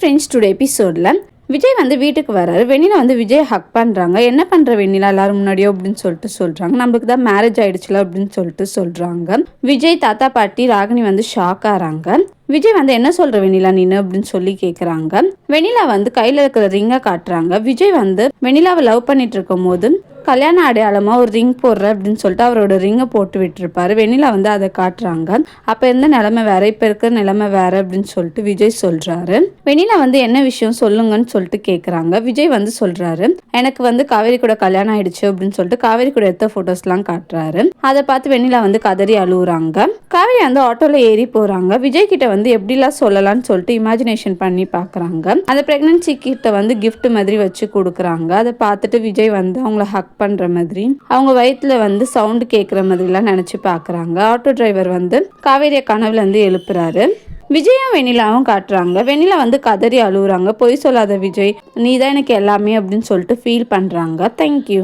Friends today எபிசோடில் விஜய் வந்து வீட்டுக்கு வராரு. வெண்ணிலா வந்து விஜய் ஹக் பண்ணுறாங்க என்ன பண்ணுற வெண்ணிலா? எல்லாரும் முன்னாடியோ அப்படின்னு சொல்லிட்டு சொல்கிறாங்க நம்மளுக்கு தான் மேரேஜ் ஆயிடுச்சுல அப்படின்னு சொல்லிட்டு சொல்கிறாங்க விஜய் தாத்தா பாட்டி ராகினி வந்து ஷாக் ஆகிறாங்க விஜய் வந்து என்ன சொல்ற வெண்ணிலா நீனு அப்படின்னு சொல்லி கேட்குறாங்க வெண்ணிலா வந்து கையில் இருக்கிற ரிங்கை காட்டுறாங்க. விஜய் வந்து வெண்ணிலாவை லவ் பண்ணிட்டு இருக்கும் போது கல்யாண அடையாளமா ஒரு ரிங் போடுற அப்படின்னு சொல்லிட்டு அவரோட ரிங்கை போட்டு விட்டுருப்பாரு. வெண்ணிலா வந்து அதை காட்டுறாங்க. அப்போ இருந்த நிலைமை வேற இப்போ இருக்கிற நிலைமை வேற அப்படின்னு சொல்லிட்டு விஜய் சொல்றாரு. வெண்ணிலா வந்து என்ன விஷயம் சொல்லுங்கன்னு சொல்லிட்டு கேட்குறாங்க விஜய் வந்து சொல்றாரு எனக்கு வந்து காவேரி கூட கல்யாணம் ஆயிடுச்சு அப்படின்னு சொல்லிட்டு காவேரி கூட எடுத்த ஃபோட்டோஸ்லாம் காட்டுறாரு. அதை பார்த்து வெண்ணிலா வந்து கதறி அழுகுறாங்க காவேரி வந்து ஆட்டோல ஏறி போறாங்க. விஜய் கிட்ட வந்து எப்படிலாம் சொல்லலாம்னு சொல்லிட்டு இமேஜினேஷன் பண்ணி பார்க்குறாங்க அந்த ப்ரெக்னன்சி கிட்ட வந்து கிஃப்ட் மாதிரி வச்சு கொடுக்குறாங்க. அதை பார்த்துட்டு விஜய் வந்து அவங்கள ஹக் பண்ணுற மாதிரி அவங்க வயிற்றுல வந்து சவுண்டு கேட்குற மாதிரிலாம் நினச்சி பார்க்குறாங்க ஆட்டோ டிரைவர் வந்து காவேரியை கனவுலேருந்து எழுப்புறாரு. விஜயும் வெண்ணிலாவும் காட்டுறாங்க. வெண்ணிலா வந்து கதறி அழுகுறாங்க பொய் சொல்லாத விஜய் நீ தான் எனக்கு எல்லாமே அப்படின்னு சொல்லிட்டு ஃபீல் பண்ணுறாங்க தேங்க்யூ